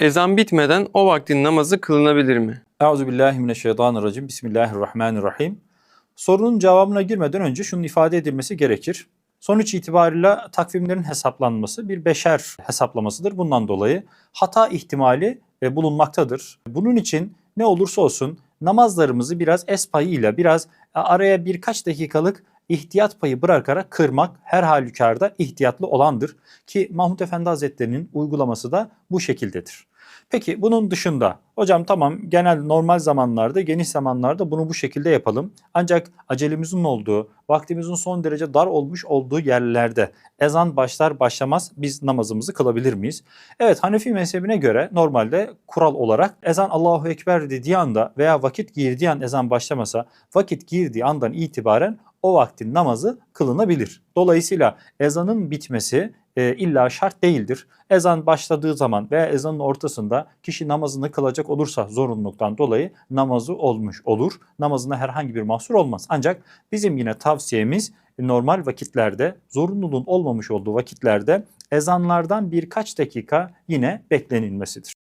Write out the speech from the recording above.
Ezan bitmeden o vaktin namazı kılınabilir mi? Euzubillahimineşşeytanirracim. Bismillahirrahmanirrahim. Sorunun cevabına girmeden önce şunun ifade edilmesi gerekir. Sonuç itibariyle takvimlerin hesaplanması bir beşer hesaplamasıdır. Bundan dolayı hata ihtimali e, bulunmaktadır. Bunun için ne olursa olsun namazlarımızı biraz es payıyla, biraz e, araya birkaç dakikalık ihtiyat payı bırakarak kırmak her halükarda ihtiyatlı olandır. Ki Mahmut Efendi Hazretleri'nin uygulaması da bu şekildedir. Peki bunun dışında hocam tamam genel normal zamanlarda geniş zamanlarda bunu bu şekilde yapalım. Ancak acelemizin olduğu vaktimizin son derece dar olmuş olduğu yerlerde ezan başlar başlamaz biz namazımızı kılabilir miyiz? Evet Hanefi mezhebine göre normalde kural olarak ezan Allahu Ekber dediği anda veya vakit girdiği an ezan başlamasa vakit girdiği andan itibaren o vaktin namazı kılınabilir. Dolayısıyla ezanın bitmesi e, illa şart değildir. Ezan başladığı zaman veya ezanın ortasında kişi namazını kılacak olursa zorunluluktan dolayı namazı olmuş olur. Namazına herhangi bir mahsur olmaz. Ancak bizim yine tavsiyemiz normal vakitlerde zorunluluğun olmamış olduğu vakitlerde ezanlardan birkaç dakika yine beklenilmesidir.